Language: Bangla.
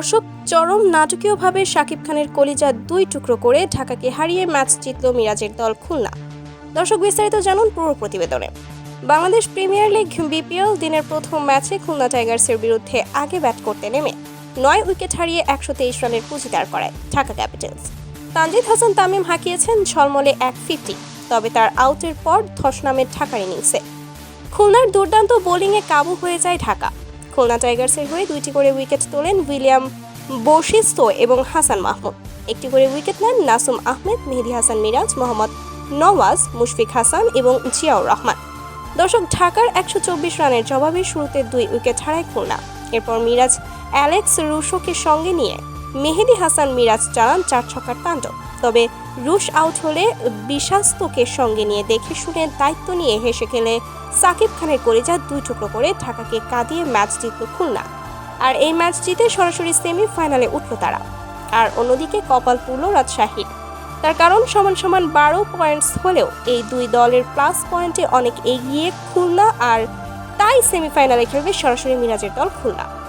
দর্শক, চরম নাটকীয়ভাবে শাকিব খানের কলিজা দুই টুকরো করে ঢাকাকে হারিয়ে ম্যাচ জিতল মিরাজের দল খুলনা। দর্শক বিস্তারিত জানুন পুরো প্রতিবেদনে। বাংলাদেশ প্রিমিয়ার লিগ বিপিএল দিনের প্রথম ম্যাচে খুলনা টাইগার্সের বিরুদ্ধে আগে ব্যাট করতে নেমে নয় উইকেট হারিয়ে একশো তেইশ রানের পুঁজি দাঁড় করায় ঢাকা ক্যাপিটালস। তানজিদ হাসান তামিম হাঁকিয়েছেন ঝলমলে এক ফিফটি, তবে তার আউটের পর ধস নামে ঢাকার ইনিংসে। খুলনার দুর্দান্ত বোলিংয়ে কাবু হয়ে যায় ঢাকা। খুলনা টাইগার্সের হয়ে দুইটি করে উইকেট তোলেন উইলিয়াম বশিস্ত এবং হাসান মাহমুদ। একটি করে উইকেট নেন নাসুম আহমেদ, মেহেদি হাসান মিরাজ, মোহাম্মদ নওয়াজ, মুশফিক হাসান এবং জিয়াউর রহমান। দর্শক, ঢাকার একশো চব্বিশ রানের জবাবে শুরুতে দুই উইকেট হারায় খুলনা। এরপর মিরাজ অ্যালেক্স রুশোকে সঙ্গে নিয়ে মেহেদি হাসান মিরাজ চালান চার ছক্কার তাণ্ডব। তবে রুশ আউট হলে বিশাস্তকে সঙ্গে নিয়ে দেখে শুনে দায়িত্ব নিয়ে হেসে খেলে সাকিব খানের কলিজা দুই টুকরো করে ঢাকাকে কাঁদিয়ে ম্যাচ জিতল খুলনা। আর এই ম্যাচ জিতে সরাসরি সেমিফাইনালে উঠল তারা। আর অন্যদিকে কপাল পুরল রাজশাহীর। তার কারণ সমান সমান বারো পয়েন্টস হলেও এই দুই দলের প্লাস পয়েন্টে অনেক এগিয়ে খুলনা আর তাই সেমিফাইনালে খেলবে সরাসরি মিরাজের দল খুলনা।